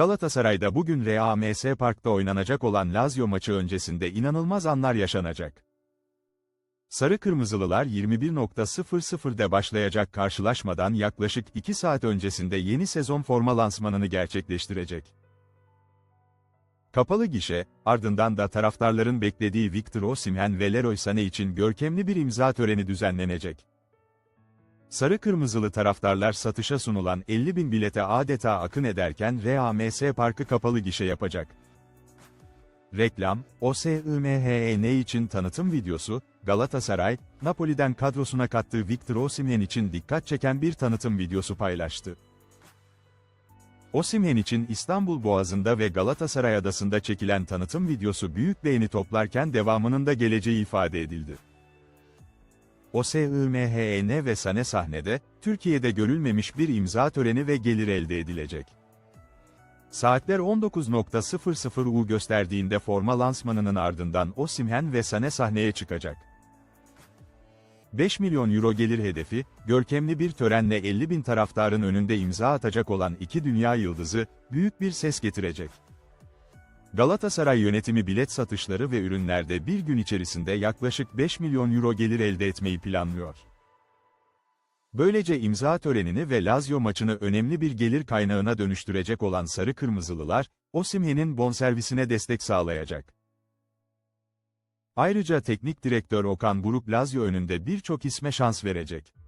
Galatasaray'da bugün RAMS Park'ta oynanacak olan Lazio maçı öncesinde inanılmaz anlar yaşanacak. Sarı Kırmızılılar 21.00'de başlayacak karşılaşmadan yaklaşık 2 saat öncesinde yeni sezon forma lansmanını gerçekleştirecek. Kapalı gişe, ardından da taraftarların beklediği Victor Osimhen ve Leroy Sané için görkemli bir imza töreni düzenlenecek. Sarı kırmızılı taraftarlar satışa sunulan 50 bin bilete adeta akın ederken RAMS Parkı kapalı gişe yapacak. Reklam, OSIMHEN için tanıtım videosu, Galatasaray, Napoli'den kadrosuna kattığı Victor Osimhen için dikkat çeken bir tanıtım videosu paylaştı. Osimhen için İstanbul Boğazı'nda ve Galatasaray Adası'nda çekilen tanıtım videosu büyük beğeni toplarken devamının da geleceği ifade edildi. OSIMHEN ve Sane sahnede, Türkiye'de görülmemiş bir imza töreni ve gelir elde edilecek. Saatler 19.00 U gösterdiğinde forma lansmanının ardından Osimhen ve Sane sahneye çıkacak. 5 milyon euro gelir hedefi, görkemli bir törenle 50 bin taraftarın önünde imza atacak olan iki dünya yıldızı, büyük bir ses getirecek. Galatasaray yönetimi bilet satışları ve ürünlerde bir gün içerisinde yaklaşık 5 milyon euro gelir elde etmeyi planlıyor. Böylece imza törenini ve Lazio maçını önemli bir gelir kaynağına dönüştürecek olan Sarı Kırmızılılar, Osimhen'in bonservisine destek sağlayacak. Ayrıca teknik direktör Okan Buruk Lazio önünde birçok isme şans verecek.